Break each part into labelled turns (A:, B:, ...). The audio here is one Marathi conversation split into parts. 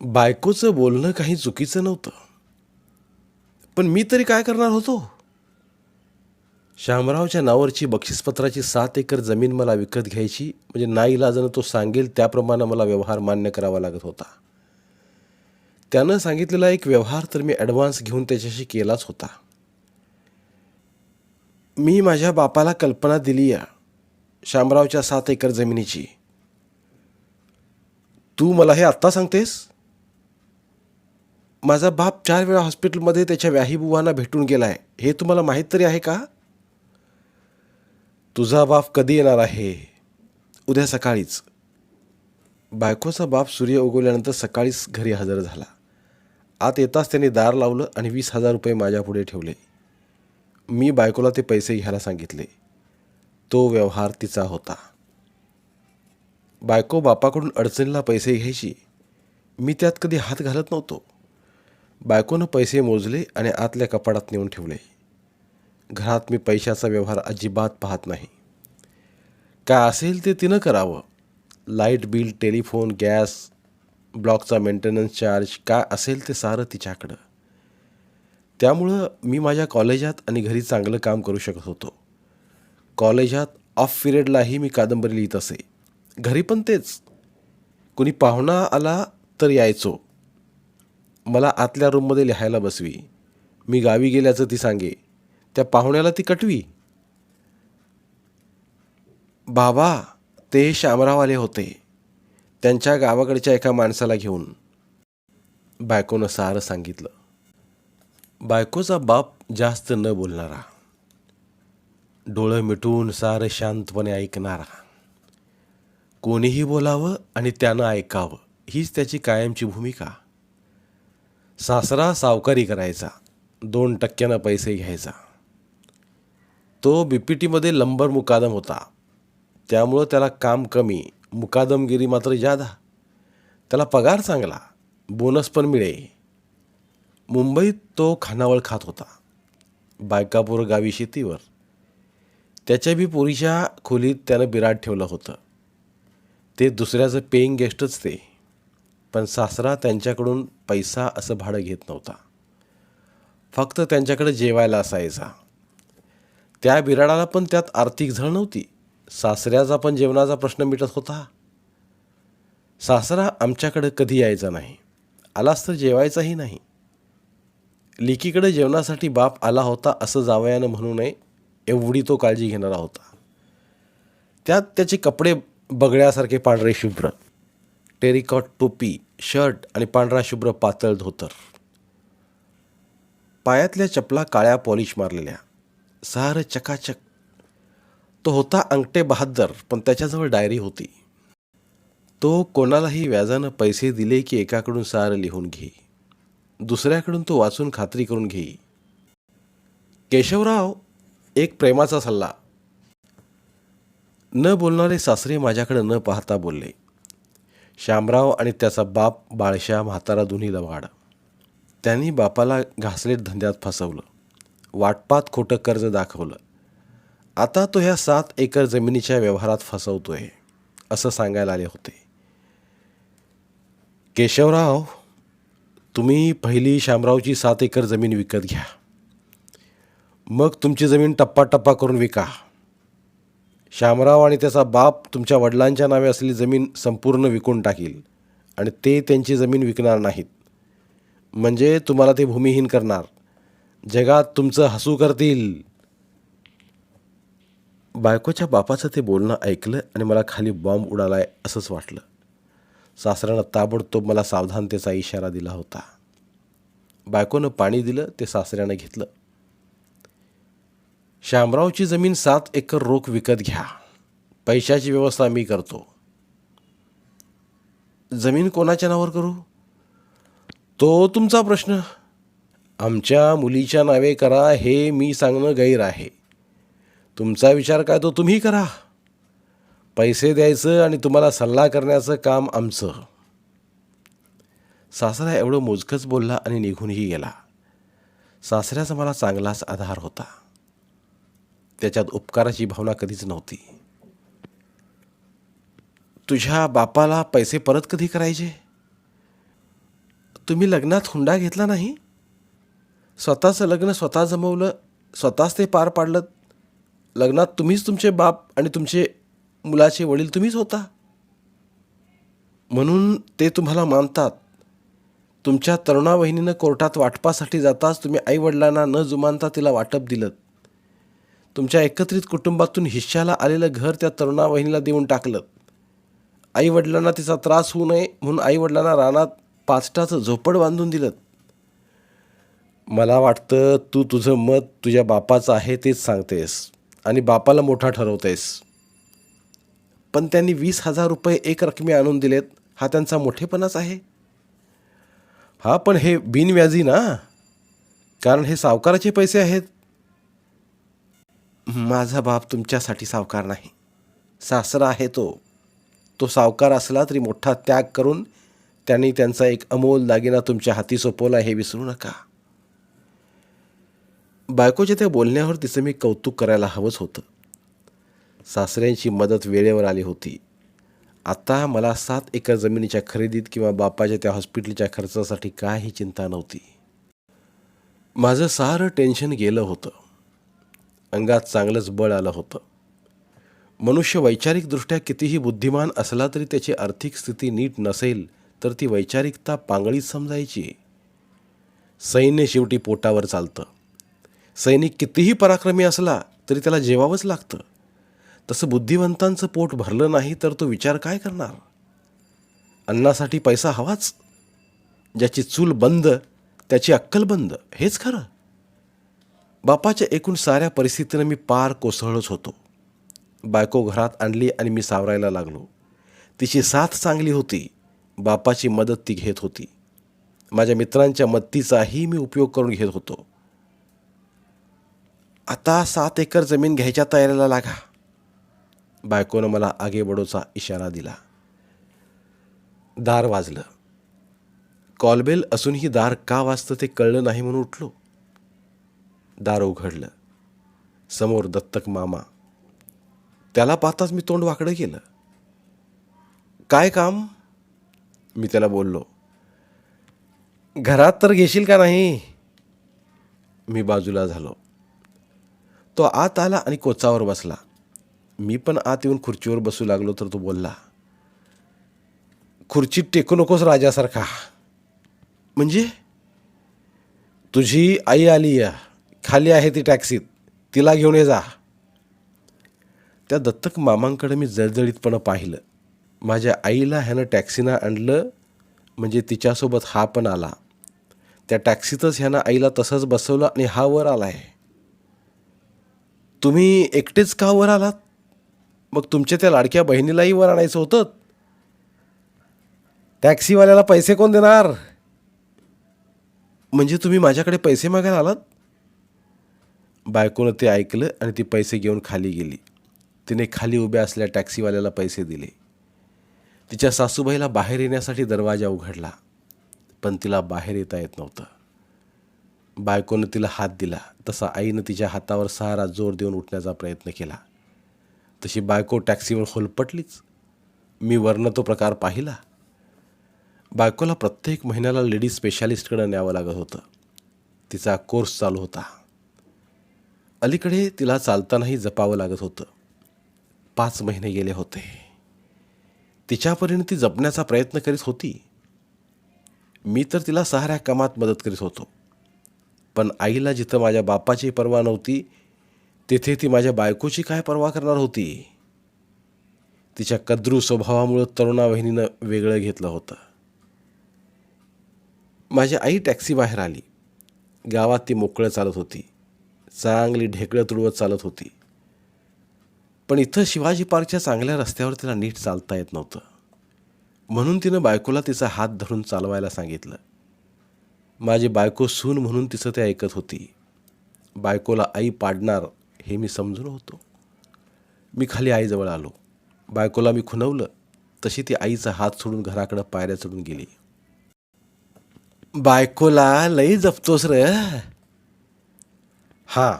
A: बायकोचं बोलणं काही चुकीचं नव्हतं. पण मी तरी काय करणार होतो? शामरावच्या नावावरची बक्षीसपत्राची सात एकर जमीन मला विकत घ्यायची म्हणजे नाईलाजानं तो सांगेल त्याप्रमाणे मला व्यवहार मान्य करावा लागत होता. त्यानं सांगितलेला एक व्यवहार तर मी ॲडव्हान्स घेऊन त्याच्याशी केलाच होता. मी माझ्या बापाला कल्पना दिली या शामरावच्या सात एकर जमिनीची. तू मला हे आत्ता सांगतेस? माझा बाप चार वेळा हॉस्पिटलमध्ये त्याच्या व्याहीबुवांना भेटून गेलाय. हे तुम्हाला माहीत तरी आहे का? तुझा बाप कधी येणार आहे? उद्या सकाळीच. बायकोचा बाप सूर्य उगवल्यानंतर सकाळीच घरी हजर झाला. आत येताच त्याने दार लावलं आणि वीस हजार रुपये माझ्यापुढे ठेवले. मी बायकोला ते पैसे घ्यायला सांगितले. तो व्यवहार तिचा होता. बायको बापाकडून अडचणीला पैसे घ्यायची. मी त्यात कधी हात घालत नव्हतो. बायकोनं पैसे मोजले आणि आतल्या कपाडात नेऊन ठेवले. घरात मी पैशाचा व्यवहार अजिबात पाहत नाही. काय असेल ते तिनं करावं. लाइट बिल टेलिफोन गॅस ब्लॉकचा मेंटेनन्स चार्ज काय असेल ते सारं तिच्याकडं. त्यामुळं मी माझ्या कॉलेजात आणि घरी चांगलं काम करू शकत होतो. कॉलेजात ऑफ पिरियडलाही मी कादंबरी लिहित असे. घरी पण तेच. कुणी पाहुणा आला तर यायचो. मला आतल्या रूममध्ये लिहायला बसवी. मी गावी गेल्याचं ती सांगे. त्या पाहुण्याला ती कटवी. बाबा ते शामराव आले होते. त्यांच्या गावाकडच्या एका माणसाला घेऊन. बायकोनं सारं सांगितलं. बायकोचा बाप जास्त न बोलणारा. डोळं मिटून सारं शांतपणे ऐकणारा. कोणीही बोलावं आणि त्यानं ऐकावं हीच त्याची कायमची भूमिका. सासरा सावकारी करायचा. दोन टक्क्यानं पैसे घ्यायचा. तो बी पी टीमध्ये लंबर मुकादम होता. त्यामुळं त्याला काम कमी मुकादमगिरी मात्र जादा त्याला पगार चांगला बोनस पण मिळे. मुंबईत तो खानावळ खात होता बायकापूर गावी शेतीवर. त्याच्या बी पुरीच्या खोलीत त्यानं बिराट ठेवलं होतं. ते दुसऱ्याचं पेईंग गेस्टच ते. पण सासरा त्यांच्याकडून पैसा असं भाडं घेत नव्हता. फक्त त्यांच्याकडे जेवायला असायचा. त्या बिराडाला पण त्यात आर्थिक झळ नव्हती. सासऱ्याचा पण जेवणाचा प्रश्न मिटत होता. सासरा आमच्याकडे कधी यायचा नाही. आलाच तर जेवायचाही नाही. लिकीकडे जेवणासाठी बाप आला होता असं जावयानं म्हणू नये एवढी तो काळजी घेणारा होता. त्यात त्याचे कपडे बगड्यासारखे पांढरे शुभ्र. टेरिकॉट टोपी शर्ट आणि पांढरा शुभ्र पातळ धोतर. पायातल्या चपला काळ्या पॉलिश मारलेल्या. सार चकाचक. तो होता अंगठे बहादर पण त्याच्याजवळ डायरी होती. तो कोणालाही व्याजानं पैसे दिले की एकाकडून सार लिहून घे. दुसऱ्याकडून तो वाचून खात्री करून घे. केशवराव एक प्रेमाचा सल्ला. न बोलणारे सासरे माझ्याकडे न पाहता बोलले. शामराव आणि त्याचा बाप बाळशा म्हातारा दोन्ही लवाड. त्यांनी बापाला घासलेट धंद्यात फसवलं. वाटपात खोटं कर्ज दाखवलं. आता तो ह्या सात एकर जमिनीच्या व्यवहारात फसवतोय असं सांगायला आले होते. केशवराव तुम्ही पहिली शामरावची सात एकर जमीन विकत घ्या. मग तुमची जमीन टप्पा टप्पा करून विका. श्यामराव आणि त्याचा बाप तुमच्या वडिलांच्या नावे असलेली जमीन संपूर्ण विकून टाकील आणि ते त्यांची जमीन विकणार नाहीत. म्हणजे तुम्हाला ते भूमिहीन करणार. जगात तुमचं हसू करतील. बायकोच्या बापाचं ते बोलणं ऐकलं आणि मला खाली बॉम्ब उडालाय असंच वाटलं. सासऱ्यानं ताबडतोब मला सावधानतेचा इशारा दिला होता. बायकोनं पाणी दिलं ते सासऱ्यानं घेतलं. शामरावची जमीन सात एकर रोख विकत घ्या. पैशाची व्यवस्था मी करतो. जमीन कोणाच्या नावावर करू? तो तुमचा प्रश्न. आमच्या मुलीच्या नावे करा हे मी सांगणं गैर आहे. तुमचा विचार काय तो तुम्ही करा. पैसे द्यायचं आणि तुम्हाला सल्ला करण्याचं काम आमचं. सासरा एवढं मोजकंच बोलला आणि निघूनही गेला. सासऱ्याचा मला चांगलाच आधार होता. त्याच्यात उपकाराची भावना कधीच नव्हती. तुझ्या बापाला पैसे परत कधी करायचे? तुम्ही लग्नात हुंडा घेतला नाही? स्वतःचं लग्न स्वतः जमवलं स्वतःच ते पार पाडलं लग्नात तुम्हीच तुमचे बाप आणि तुमचे मुलाचे वडील तुम्हीच होता? म्हणून ते तुम्हाला मानतात. तुमच्या तरुणा वहिनीनं कोर्टात वाटपासाठी जाताच तुम्ही आईवडिलांना न जुमानता तिला वाटप दिलं. तुमच्या एकत्रित कुटुंबातून हिश्श्याला आलेलं घर त्या तरुणा वहिनीला देऊन टाकलं. आईवडिलांना तिचा त्रास होऊ नये म्हणून आईवडिलांना रानात पाचटाचं झोपड बांधून दिलं. मला वाटतं तू तुझं मत तुझ्या बापाचं आहे तेच सांगतेस आणि बापाला मोठा ठरवतेस. पण त्यांनी वीस हजार रुपये एक रकमी आणून दिलेत हा त्यांचा मोठेपणाच आहे. हा पण हे बिनव्याजी ना? कारण हे सावकाराचे पैसे आहेत. माझा बाप तुमच्यासाठी सावकार नाही. सासरा आहे तो. तो सावकार असला तरी मोठा त्याग करून त्यांनी त्यांचा एक अमोल दागिना तुमच्या हाती सोपवला हे विसरू नका. बायकोच्या त्या बोलण्यावर तिचं मी कौतुक करायला हवंच होतं. सासऱ्यांची मदत वेळेवर आली होती. आता मला सात एकर जमिनीच्या खरेदीत किंवा बापाच्या त्या हॉस्पिटलच्या खर्चासाठी काही चिंता नव्हती. माझं सारं टेन्शन गेलं होतं. अंगात चांगलंच बळ आलं होतं. मनुष्य वैचारिकदृष्ट्या कितीही बुद्धिमान असला तरी त्याची आर्थिक स्थिती नीट नसेल तर ती वैचारिकता पांगळीच समजायची. सैन्य शेवटी पोटावर चालतं. सैनिक कितीही पराक्रमी असला तरी त्याला जेवावंच लागतं. तसं बुद्धिवंतांचं पोट भरलं नाही तर तो विचार काय करणार? अन्नासाठी पैसा हवाच. ज्याची चूल बंद त्याची अक्कल बंद हेच खरं. बापाच्या एकूण साऱ्या परिस्थितीनं मी पार कोसळलोच होतो. बायको घरात आणली आणि मी सावरायला लागलो. तिची साथ चांगली होती. बापाची मदत ती घेत होती. माझ्या मित्रांच्या मदतीचाही मी उपयोग करून घेत होतो. आता सात एकर जमीन घ्यायच्या तयारीला लागा. बायकोनं मला आगेबडोचा इशारा दिला. दार वाजलं. कॉलबेल असूनही दार का वाजतं ते कळलं नाही म्हणून उठलो. दार उघडलं समोर दत्तक मामा. त्याला पाहताच मी तोंड वाकडं केलं. काय काम? मी त्याला बोललो. घरात तर घेशील का नाही? मी बाजूला झालो. तो आत आला आणि कोचावर बसला. मी पण आत येऊन खुर्चीवर बसू लागलो तर तो बोलला खुर्चीत टेकू नकोस राजासारखा. म्हणजे? तुझी आई आली या खाली आहे ती टॅक्सीत तिला घेऊन ये जा. त्या दत्तक मामांकडे मी जळजळीतपणं पाहिलं. माझ्या आईला ह्यानं टॅक्सीनं आणलं म्हणजे तिच्यासोबत हा पण आला. त्या टॅक्सीतच ह्यानं आईला तसंच बसवलं आणि हा वर आला आहे तुम्ही एकटेच का वर आलात? मग तुमच्या त्या लाडक्या बहिणीलाही वर आणायचं होतं. टॅक्सीवाल्याला पैसे कोण देणार? म्हणजे तुम्ही माझ्याकडे पैसे मागायला आलात? बायकोनं ते ऐकलं आणि ती पैसे घेऊन खाली गेली. तिने खाली उभ्या असल्या टॅक्सीवाल्याला पैसे दिले. तिच्या सासूबाईला बाहेर येण्यासाठी दरवाजा उघडला पण तिला बाहेर येता येत नव्हतं. बायकोनं तिला हात दिला तसा आईनं तिच्या हातावर सहारा जोर देऊन उठण्याचा प्रयत्न केला. तशी बायको टॅक्सीवर होलपटलीच मी वरनं तो प्रकार पाहिला. बायकोला प्रत्येक महिन्याला लेडीज स्पेशालिस्टकडं न्यावं लागत होतं. तिचा कोर्स चालू होता. अलीकडे तिला चालतानाही जपावं लागत होतं. पाच महिने गेले होते. तिच्यापर्यंत ती जपण्याचा प्रयत्न करीत होती. मी तर तिला सहाऱ्या कामात मदत करीत होतो. पण आईला जिथं माझ्या बापाची पर्वा नव्हती तिथे ती माझ्या बायकोची काय पर्वा करणार होती? तिच्या कद्रू स्वभावामुळं तरुणा वहिनीनं वेगळं घेतलं होतं. माझी आई टॅक्सी बाहेर आली. गावात ती मोकळं चालत होती. चांगली ढेकळं तुडवत चालत होती. पण इथं शिवाजी पार्कच्या चांगल्या रस्त्यावर तिला नीट चालता येत नव्हतं. म्हणून तिनं बायकोला तिचा हात धरून चालवायला सांगितलं. माझी बायको सून म्हणून तिचं ते ऐकत होती. बायकोला आई पाडणार हे मी समजून होतो. मी खाली आईजवळ आलो. बायकोला मी खुनवलं तशी ती आईचा हात सोडून घराकडं पायऱ्या चढून गेली. बायकोला लई जपतोस र. हां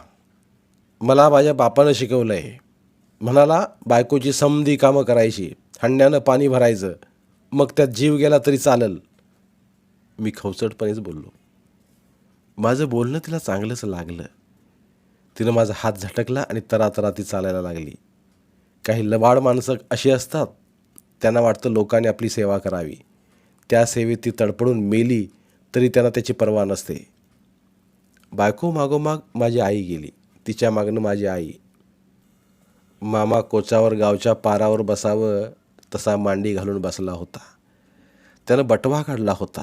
A: मला माझ्या बापानं शिकवलं आहे म्हणाला बायकोची समधी कामं करायची हंड्यानं पाणी भरायचं मग त्यात जीव गेला तरी चालल. मी खवचटपणेच बोललो. माझं बोलणं तिला चांगलंच लागलं. तिनं माझा हात झटकला आणि तरातरा ती चालायला लागली. काही लबाड माणसं अशी असतात त्यांना वाटतं लोकांनी आपली सेवा करावी. त्या सेवेत ती तडपडून मेली तरी त्यांना त्याची पर्वा नसते. बायको मागोमाग माझी आई गेली. तिच्या मागणं माझी आई. मामा कोचावर गावच्या पारावर बसावं तसा मांडी घालून बसला होता. त्यानं बटवा काढला होता.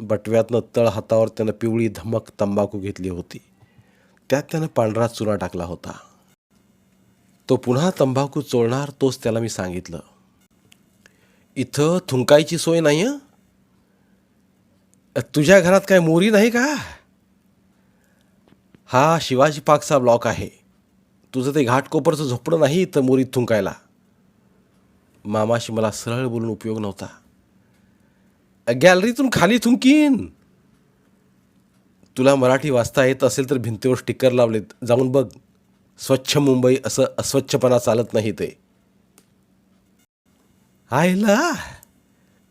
A: बटव्यातनं तळ हातावर त्यानं पिवळी धमक तंबाखू घेतली होती. त्यात त्यानं पांढरा चुरा टाकला होता. तो पुन्हा तंबाखू चोळणार तोच त्याला मी सांगितलं. इथं थुंकायची सोय नाही तुझ्या घरात काय मोरी नाही का? हा शिवाजी पार्कचा ब्लॉक आहे. तुझं ते घाटकोपरचं झोपडं नाही तर मोरीत थुंकायला. मामाशी मला सरळ बोलून उपयोग नव्हता. गॅलरीतून खाली थुंकीन. तुला मराठी वाचता येत असेल तर भिंतीवर स्टिकर लावलेत. जाऊन बघ. स्वच्छ मुंबई असं अस्वच्छपणा चालत नाही ते. आयला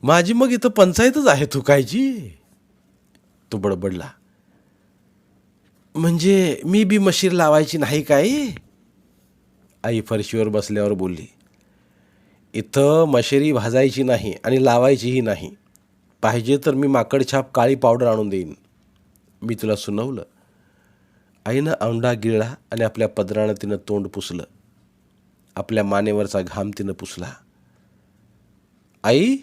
A: माझी मग इथं पंचायतच आहे थुकायची. तो बडबडला. म्हणजे मी बी मशीर लावायची नाही काय? आई फरशीवर बसल्यावर बोलली इथं मशेरी भाजायची नाही आणि लावायचीही नाही. पाहिजे तर मी माकडछाप काळी पावडर आणून देईन. मी तुला सुनवलं. आईनं औंडा गिळला आणि आपल्या पदरानं तिनं तोंड पुसलं. आपल्या मानेवरचा घाम तिनं पुसला. आई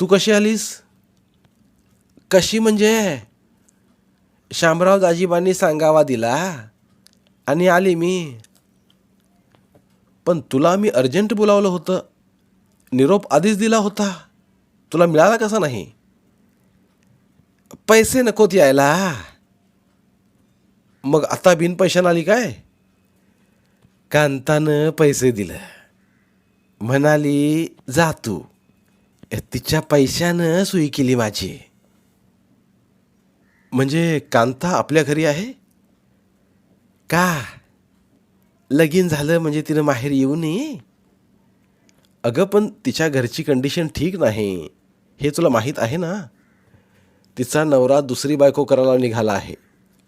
A: तू कशी आलीस? कशी म्हणजे? शामराव दाजीबांनी सांगावा दिला आणि आली मी. पण तुला मी अर्जंट बोलावलं होतं. निरोप आधीच दिला होता. तुला मिळाला कसा नाही? पैसे नकोत यायला. मग आता बिन पैशानं आली काय? कांतानं पैसे दिलं. म्हणाली जा तू. तिच्या पैशानं सुई केली माझी. म्हणजे कांता आपल्या घरी आहे? का? लगीन झालं म्हणजे तिनं माहेर येऊ नये? अगं पण तिच्या घरची कंडिशन ठीक नाही. हे तुला माहीत आहे ना? तिचा नवरा दुसरी बायको करायला निघाला आहे.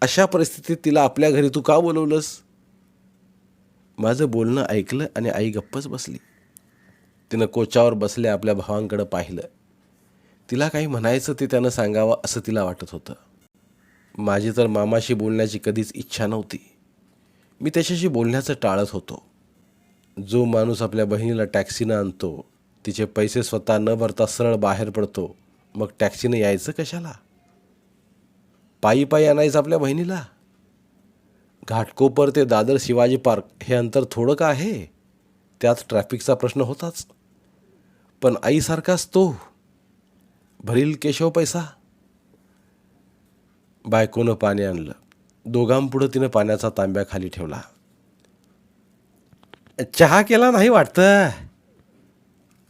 A: अशा परिस्थितीत तिला आपल्या घरी तू का बोलवलंस? माझं बोलणं ऐकलं आणि आई गप्पच बसली. तिनं कोचावर बसल्या आपल्या भावांकडं पाहिलं. तिला काही म्हणायचं ते त्यानं सांगावं असं तिला वाटत होतं. माझी तर मामाशी बोलण्याची कधीच इच्छा नव्हती. मी त्याच्याशी बोलण्याचं टाळत होतो. जो माणूस आपल्या बहिणीला टॅक्सीनं आणतो तिचे पैसे स्वतः न भरता सरळ बाहेर पडतो मग टॅक्सीनं यायचं कशाला? पायी पायी आणायचं आपल्या बहिणीला? घाटकोपर ते दादर शिवाजी पार्क हे अंतर थोडं का आहे? त्यात ट्रॅफिकचा प्रश्न होताच. पण आईसारखाच तो. भरील केशव पैसा. बायकोनं पाणी आणलं. दोघांपुढं तिनं पाण्याचा तांब्या खाली ठेवला. चहा केला नाही वाटतं?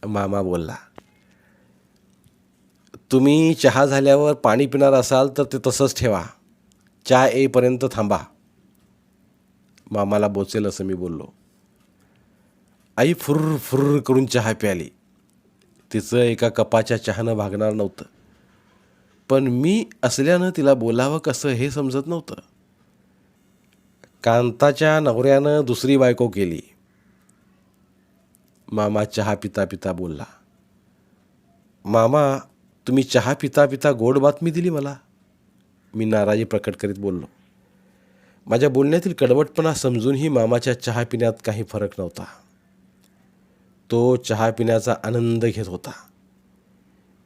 A: मामा बोलला. तुम्ही चहा झाल्यावर पाणी पिणार असाल तर ते तसंच ठेवा. चहा येईपर्यंत थांबा. मामाला बोचेल असं मी बोललो. आई फुर्र फुर्र करून चहा प्याली. तिचं एका कपाच्या चहानं भागणार नव्हतं. पण मी असल्यानं तिला बोलावं कसं हे समजत नव्हतं. कांताच्या नवऱ्यानं दुसरी बायको केली. मामा चहा पिता पिता बोलला मामा तुम्ही चहा पिता पिता गोड बातमी दिली मला. मी नाराजी प्रकट करीत बोललो माझ्या बोलण्यातील कडवटपणा समजूनही मामाच्या चहा पिण्यात काही फरक नव्हता. तो चहा पिण्याचा आनंद घेत होता.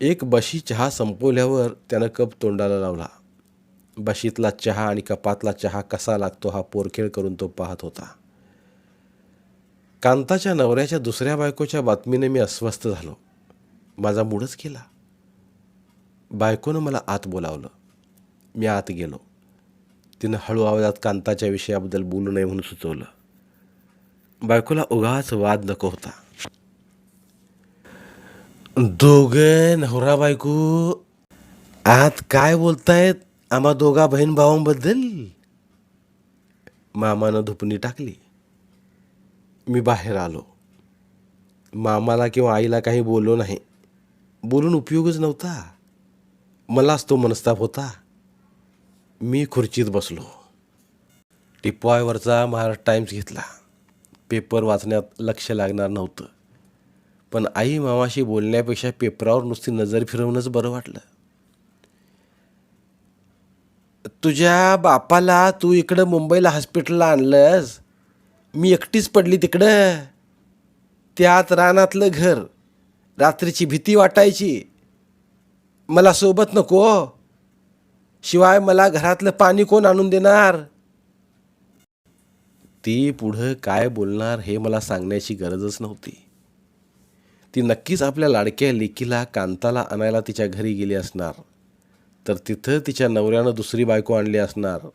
A: एक बशी चहा संपवल्यावर त्यानं कप तोंडाला लावला. बशीतला चहा आणि कपातला चहा कसा लागतो हा पोरखेळ करून तो पाहत होता. कांताच्या नवऱ्याच्या दुसऱ्या बायकोच्या बातमीने मी अस्वस्थ झालो. माझा मूडच केला बायकोनं मला आत बोलावलं. मी आत गेलो. तिनं हळू आवाजात कांताच्या विषयाबद्दल बोलू नये म्हणून सुचवलं. बायकोला उगाच वाद नको होता. दोघं नवरा बायको. आत काय बोलतायत? आम्हा दोघा बहीण भावांबद्दल? मामानं धुपणी टाकली. मी बाहेर आलो. मामाला किंवा आईला काही बोललो नाही. बोलून उपयोगच नव्हता. मलाच तो मनस्ताप होता. मी खुर्चीत बसलो. टिपॉयवरचा महाराष्ट्र टाईम्स घेतला. पेपर वाचण्यात लक्ष लागणार नव्हतं. पण आई मामाशी बोलण्यापेक्षा पेपरावर नुसती नजर फिरवणंच बरं वाटलं. तुझ्या बापाला तू इकडं मुंबईला हॉस्पिटलला आणलंस मी एकटीच पडली तिकडं. त्यात रानातलं घर रात्रीची भीती वाटायची. मला सोबत नको. शिवाय मला घरातलं पाणी कोण आणून देणार? ती पुढं काय बोलणार हे मला सांगण्याची गरजच नव्हती. ती नक्कीच आपल्या लाडक्या लेकीला कांताला आणायला तिच्या घरी गेली असणार. तर तिथं तिच्या नवऱ्यानं दुसरी बायको आणली असणार.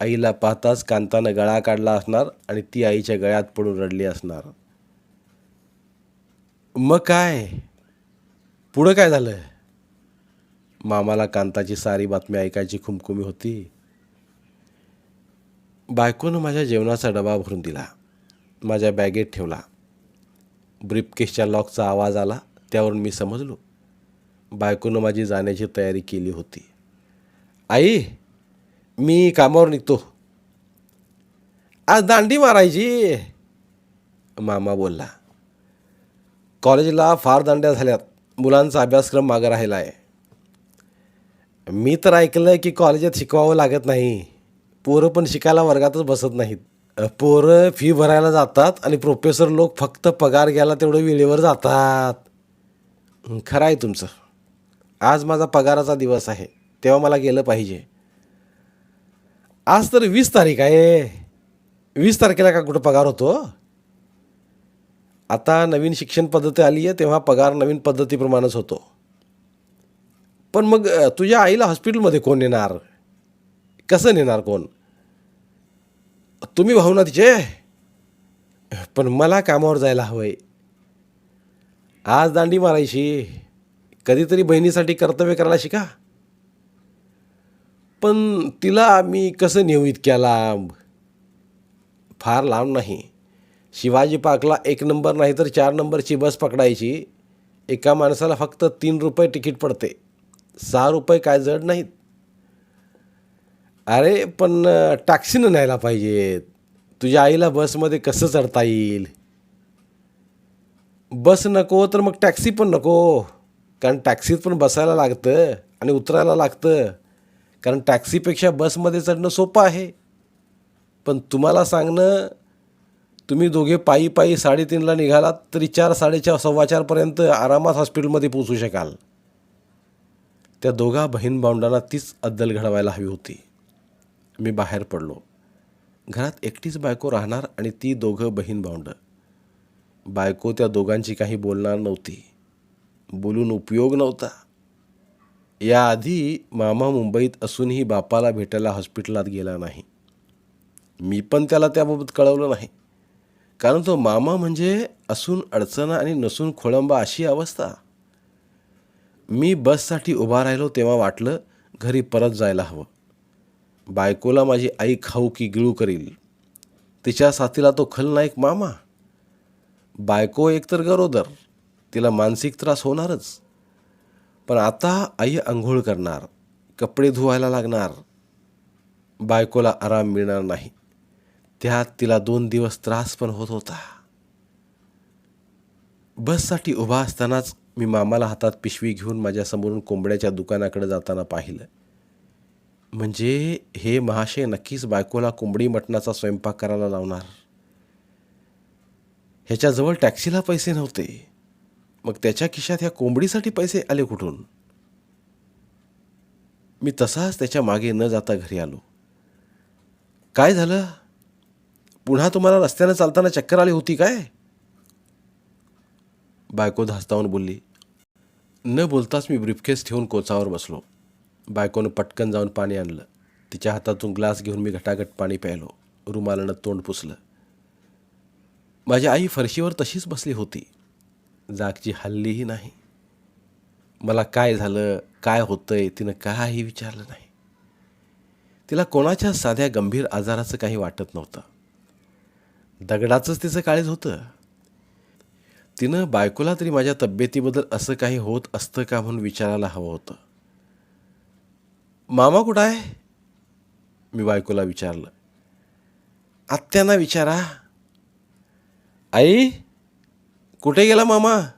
A: आईला पाहताच कांतानं गळा काढला असणार आणि ती आईच्या गळ्यात पडून रडली असणार. मग काय? पुढं काय झालं? मामाला कांताची सारी बातमी ऐकायची खुमखुमी होती. बायकोनं माझ्या जेवणाचा डबा भरून दिला. माझ्या बॅगेत ठेवला. ब्रीफकेसच्या लॉकचा आवाज आला. त्यावरून मी समजलो. बायकोनं माझी जाण्याची तयारी केली होती. आई मी कामावर निघतो. आज दांडी मारायची. मामा बोलला. कॉलेजला फार दांड्या झाल्यात. मुलांचा अभ्यासक्रम मागं राहिला आहे. मी तर ऐकलं की कॉलेजात शिकवावं लागत नाही. पोरं पण शिकायला वर्गातच बसत नाहीत. पोरं फी भरायला जातात आणि प्रोफेसर लोक फक्त पगार घ्यायला तेवढं वेळेवर जातात. खरं आहे तुमचं. आज माझा पगाराचा दिवस आहे. तेव्हा मला गेलं पाहिजे. आज तर वीस तारीख आहे. वीस तारखेला का कुठं पगार होतो? आता नवीन शिक्षण पद्धती आली आहे तेव्हा पगार नवीन पद्धतीप्रमाणेच होतो. पण मग तुझ्या आईला हॉस्पिटलमध्ये कोण नेणार? कसं नेणार कोण? तुम्ही भाऊ ना तिचे? पण मला कामावर जायला हवंय. आज दांडी मारायची. कधीतरी बहिणीसाठी कर्तव्य करायला शिका. पण तिला मी कसं नेऊ इतक्या लांब? फार लांब नाही. शिवाजी पार्कला एक नंबर नाही तर चार नंबरची बस पकडायची. एका माणसाला फक्त तीन रुपये तिकीट पडते. सहा रुपये काय जड नाहीत. अरे पण टॅक्सीनं न्यायला पाहिजेत. तुझ्या आईला बसमध्ये कसं चढता येईल? बस नको तर मग टॅक्सी पण नको. कारण टॅक्सीत पण बसायला लागतं आणि उतरायला लागतं. कारण टॅक्सीपेक्षा बसमध्ये चढणं सोपं आहे. पण तुम्हाला सांगणं तुम्ही दोघे पायी पायी साडेतीनला निघालात तरी चार साडेचार सव्वाचारपर्यंत आरामात हॉस्पिटलमध्ये पोचू शकाल. त्या दोघा बहीण भावंडांना तीच अद्दल घडवायला हवी होती. मी बाहेर पडलो. घरात एकटीच बायको राहणार आणि ती दोघं बहीण भाऊंड बायको त्या दोघांची काही बोलणार नव्हती. बोलून उपयोग नव्हता. याआधी मामा मुंबईत असूनही बापाला भेटायला हॉस्पिटलात गेला नाही. मी पण त्याला त्याबाबत कळवलं नाही. कारण तो मामा म्हणजे असून अडचणा आणि नसून खोळंबा अशी अवस्था. मी बससाठी उभा राहिलो तेव्हा वाटलं घरी परत जायला हवं. बायकोला माझी आई खाऊ की गिळू करील तिच्या साथीला तो खलनायक मामा. बायको एकतर गरोदर तिला मानसिक त्रास होणारच. पण आता आई आंघोळ करणार कपडे धुवायला लागणार. बायकोला आराम मिळणार नाही. त्यात तिला दोन दिवस त्रास पण होत होता. बससाठी उभा असतानाच मी मामाला हातात पिशवी घेऊन माझ्यासमोरून कोंबड्याच्या दुकानाकडे जाताना पाहिलं. म्हणजे हे महाशय नक्कीच बायकोला कोंबडी मटणाचा स्वयंपाक करायला लावणार. ह्याच्याजवळ टॅक्सीला पैसे नव्हते. मग त्याच्या खिशात ह्या कोंबडीसाठी पैसे आले कुठून? मी तसाच त्याच्यामागे न जाता घरी आलो. काय झालं? पुन्हा तुम्हाला रस्त्यानं चालताना चक्कर आली होती काय? बायको धास्तावून बोलली न बोलताच मी ब्रीफकेस ठेवून कोचावर बसलो. बायकोनं पटकन जाऊन पाणी आणलं. तिच्या हातातून ग्लास घेऊन मी घटाघट पाणी प्यायलो. रुमालानं तोंड पुसलं. माझी आई फरशीवर तशीच बसली होती. जागची हल्लीही नाही. मला काय झालं काय होतंय तिनं काही विचारलं नाही. तिला कोणाच्या साध्या गंभीर आजाराचं काही वाटत नव्हतं. दगडाचंच तिचं काळीज होतं. तिनं बायकोला तरी माझ्या तब्येतीबद्दल असं काही होत असतं का म्हणून विचारायला हवं होतं. मामा कुठं आहे मी बायकोला विचारलं. आत्यांना विचारा. आई कुठे गेला मामा?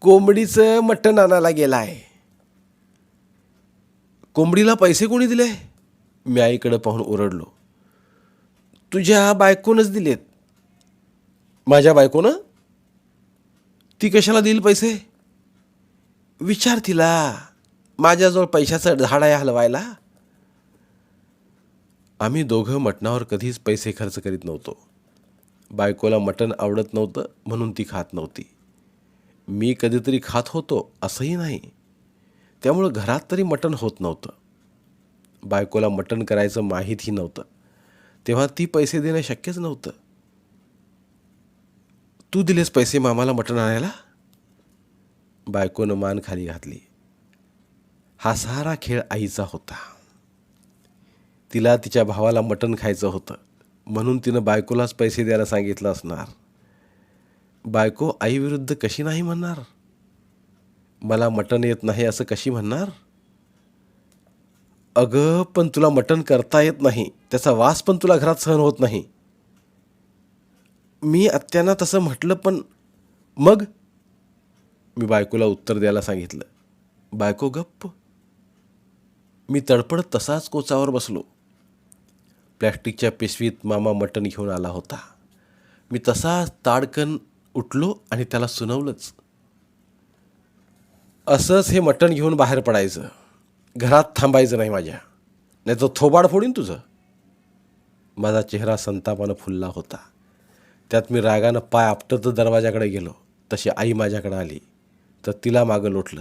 A: कोंबडीचं मटण आणायला गेला आहे कोंबडीला पैसे कोणी दिले? मी आईकडं पाहून ओरडलो. तुझ्या बायकोनंच दिलेत. माझ्या बायकोनं? ती कशाला देईल पैसे? विचार तिला. माझ्याजवळ पैशाचं झाड आहे हलवायला. आम्ही दोघं मटणावर कधीच पैसे खर्च करीत नव्हतो. बायकोला मटण आवडत नव्हतं म्हणून ती खात नव्हती. मी कधीतरी खात होतो असंही नाही. त्यामुळं घरात तरी मटण होत नव्हतं. बायकोला मटण करायचं माहीतही नव्हतं. तेव्हा ती पैसे देणं शक्यच नव्हतं. तू दिलेस पैसे मामाला मटण आणायला? बायकोनं मान खाली घातली. हा सारा खेळ आईचा होता. तिला तिच्या भावाला मटण खायचं होतं. म्हणून तिनं बायकोलाच पैसे द्यायला सांगितलं असणार. बायको आईविरुद्ध कशी नाही म्हणणार? मला मटण येत नाही असं कशी म्हणणार? अगं पण तुला मटण करता येत नाही. त्याचा वास पण तुला घरात सहन होत नाही. मी आत्यांना तसं म्हटलं पण मग? मी बायकोला उत्तर द्यायला सांगितलं. बायको गप्प. मी तडपडत तसाच कोचावर बसलो. प्लॅस्टिकच्या पिशवीत मामा मटण घेऊन आला होता. मी तसाच ताडकन उठलो आणि त्याला सुनवलंच. असंच हे मटण घेऊन बाहेर पडायचं. घरात थांबायचं नाही माझ्या. नाही तर थोबाड फोडीन तुझं. माझा चेहरा संतापानं फुलला होता. त्यात मी रागानं पाय आपटत दरवाजाकडे गेलो. तशी आई माझ्याकडे आली. तर तिला मागं लोटलं.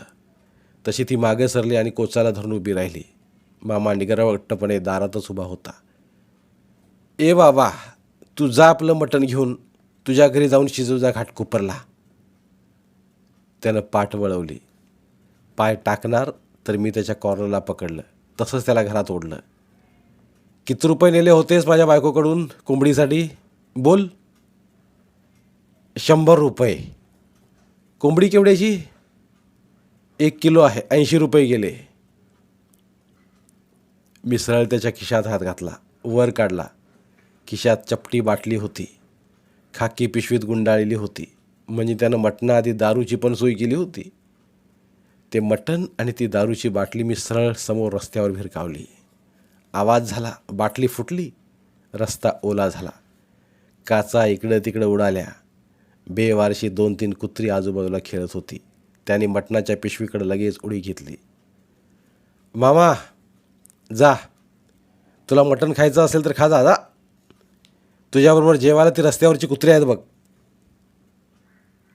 A: तशी ती मागे सरली आणि कोचाला धरून उभी राहिली. मामा निगरवट्टपणे दारातच उभा होता. ए बाबा तू जा आपलं मटण घेऊन तुझ्या घरी जाऊन शिजवजा घाट कुपरला. त्यानं पाठ वळवली. पाय टाकणार तर मी त्याच्या कॉर्नरला पकडलं. तसंच त्याला घरात ओढलं. किती रुपये नेले होतेस माझ्या बायकोकडून कोंबडीसाठी? बोल. शंभर रुपये. कोंबडी केवढ्याची? एक किलो आहे ऐंशी रुपये गेले. मी सरळ त्याच्या खिशात हात घातला वर काढला. खिशात चपटी बाटली होती. खाकी पिशवीत गुंडाळलेली होती. म्हणजे त्यानं मटणाआधी दारूची पण सोय केली होती. ते मटण आणि ती दारूची बाटली मी सरळ समोर रस्त्यावर भिरकावली. आवाज झाला बाटली फुटली. रस्ता ओला झाला. काचा इकडं तिकडं उडाल्या. बेवारशी दोन तीन कुत्री आजूबाजूला खेळत होती. त्याने मटणाच्या पिशवीकडे लगेच उडी घेतली. मामा जा. तुला मटण खायचं असेल तर खा जा जा तुझ्याबरोबर जेवायला ती रस्त्यावरची कुत्री आहेत बघ.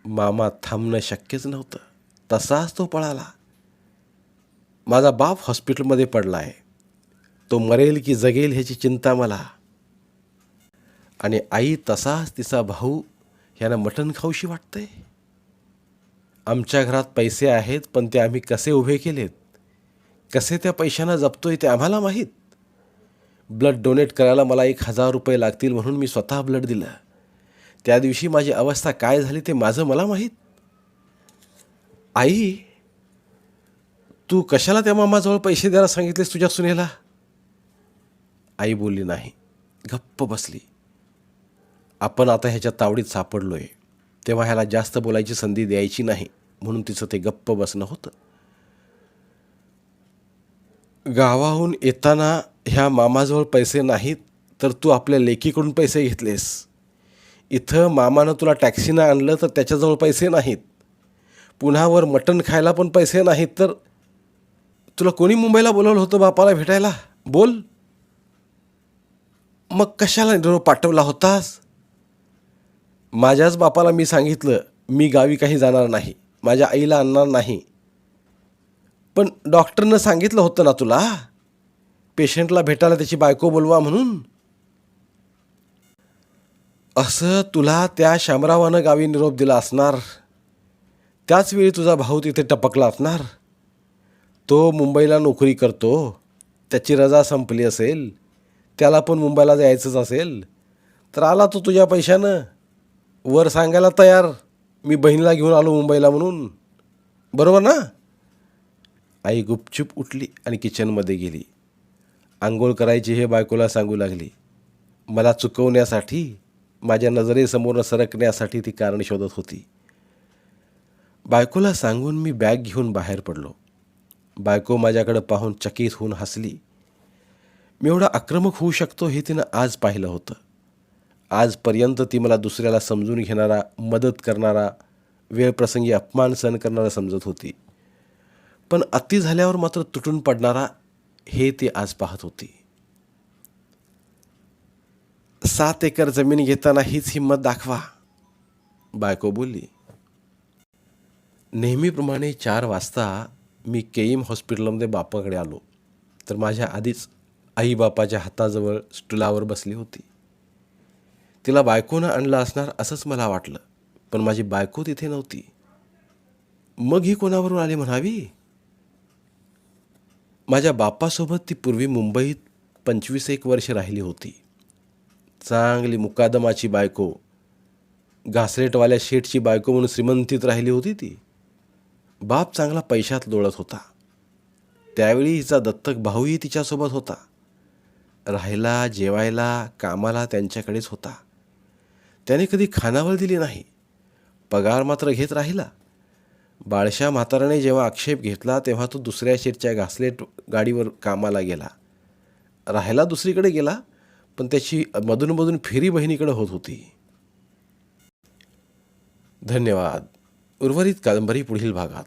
A: मामा थांबणं शक्यच नव्हतं. तसाच तो पळाला. माझा बाप हॉस्पिटलमध्ये पडला आहे. तो मरेल की जगेल ह्याची चिंता मला. आणि आई तसाच तिचा भाऊ ह्यानं मटण खाऊशी वाटतंय? आमच्या घरात पैसे आहेत पण ते आम्ही कसे उभे केलेत? कसे त्या पैशांना जपतोय ते आम्हाला माहीत. ब्लड डोनेट करायला मला एक हजार रुपये लागतील म्हणून मी स्वतः ब्लड दिलं. त्या दिवशी माझी अवस्था काय झाली ते माझं मला माहीत. आई तू कशाला त्या मामाजवळ पैसे द्यायला सांगितलेस तुझ्या सुनेला? आई बोलली नाही. गप्प बसली. आपण आता ह्याच्या तावडीत सापडलोय. तेव्हा ह्याला जास्त बोलायची संधी द्यायची नाही म्हणून तिचं ते गप्प बसणं होतं. गावाहून येताना ह्या मामाजवळ पैसे नाहीत तर तू आपल्या लेकीकडून पैसे घेतलेस. इथं मामानं तुला टॅक्सीनं आणलं तर त्याच्याजवळ पैसे नाहीत. पुन्हा वर मटण खायला पण पैसे नाहीत तर तुला कोणी मुंबईला बोलवलं होतं बापाला भेटायला? बोल. मग कशाला निरोप पाठवला होतास? माझ्याच बापाला मी सांगितलं मी गावी काही जाणार नाही. माझ्या आईला आणणार नाही. पण डॉक्टरनं सांगितलं होतं ना तुला? पेशंटला भेटायला त्याची बायको बोलवा म्हणून. असं तुला त्या शामरावानं गावी निरोप दिला असणार. त्याचवेळी तुझा भाऊ तिथे टपकला असणार. तो मुंबईला नोकरी करतो. त्याची रजा संपली असेल. त्याला पण मुंबईला जायचंच असेल. तर आला तो तुझ्या पैशानं. वर सांगायला तयार. मी बहिणीला घेऊन आलो मुंबईला म्हणून. बरोबर ना? आई गुपचूप उठली आणि किचनमध्ये गेली. आंघोळ करायची हे बायकोला सांगू लागली. मला चुकवण्यासाठी माझ्या नजरेसमोर सरकण्यासाठी ती कारण शोधत होती. बायकोला सांगून मी बॅग घेऊन बाहेर पडलो. बायको माझ्याकडे पाहून चकित होऊन हसली. मी एवढा आक्रमक होऊ शकतो हे तिनं आज पाहिलं होतं. आजपर्यंत ती मला दुसऱ्याला समजून घेणारा मदत करणारा वेळप्रसंगी अपमान सहन करणारा समजत होती. पण अति झाल्यावर मात्र तुटून पडणारा हे ती आज पाहत होती. सात एकर जमीन घेताना हीच हिंमत दाखवा बायको बोलली. नेहमीप्रमाणे चार वाजता मी केईम हॉस्पिटलमध्ये बापाकडे आलो. तर माझ्या आधीच आई बापाच्या हाताजवळ स्टुलावर बसली होती. तिला बायकोनं आणलं असणार असंच मला वाटलं पण माझी बायको तिथे नव्हती. मग ही कोणावरून आली म्हणावी? माझ्या बापासोबत ती पूर्वी मुंबईत पंचवीस एक वर्ष राहिली होती. चांगली मुकादमाची बायको घासरेटवाल्या शेठची बायको म्हणून श्रीमंतीत राहिली होती ती. बाप चांगला पैशात लोळत होता. त्यावेळी हिचा दत्तक भाऊही तिच्यासोबत होता. राहायला जेवायला कामाला त्यांच्याकडेच होता. त्याने कधी खानावर दिली नाही. पगार मात्र घेत राहिला. बाळशा म्हाताराने जेव्हा आक्षेप घेतला तेव्हा तो दुसऱ्या शेरच्या घासलेट गाडीवर कामाला गेला. राहायला दुसरीकडे गेला पण त्याची मधूनमधून फेरी बहिणीकडे होत होती. धन्यवाद. उर्वरित कादंबरी पुढील भागात.